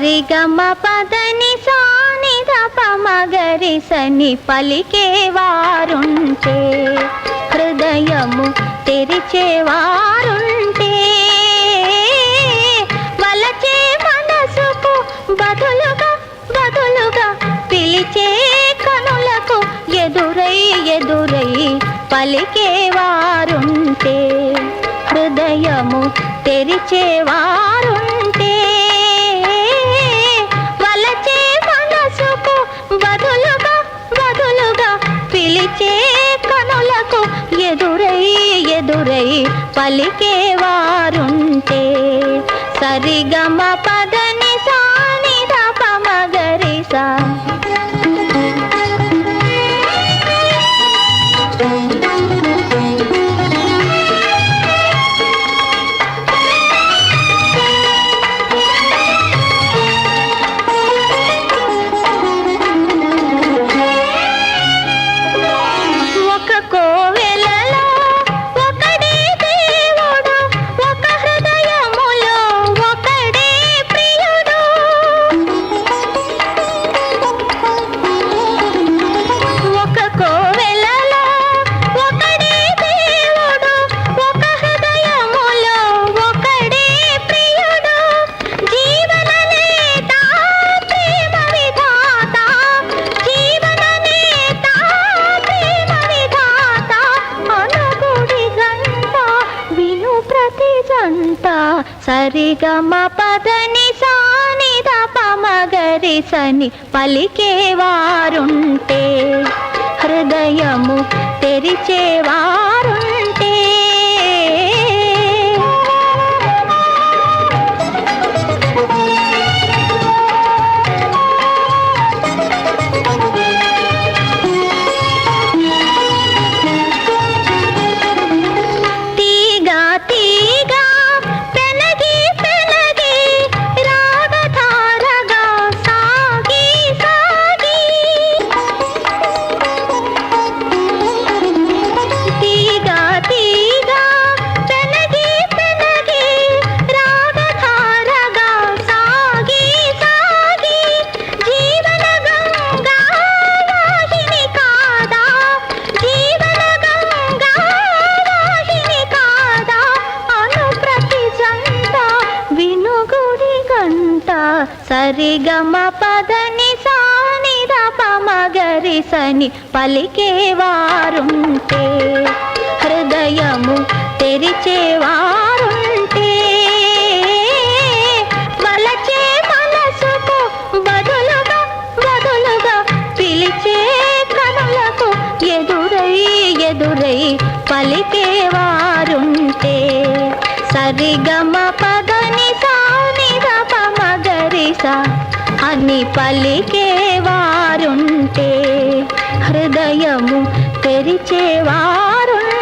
సరిగమ పదని సాని మగరి సని పలికేవారుంటే హృదయము తెరిచేవారుంటే వలచే మనసుకు బదులుగా బదులుగా పిలిచే కనులకు ఎదురై ఎదురై పలికేవారుంటే హృదయము తెరిచేవారు ఎదురై పలికేవారుంటే సరిగమ పదని సా సరిగమ పదని సాని పమగరి సని పలికేవారుంటే. హృదయము తెరిచేవారు సరిగమ పదని సాని మగరి సని పలికేవారుంటే హృదయము తెరిచేవారుంటే వలచే మనసుకు బదులుగా బదులుగా పిలిచే కనులకు ఎదురై ఎదురై పలికేవారుంటే సరిగమ పదని అని పలికేవారుంటే హృదయము తెరిచేవారుంటే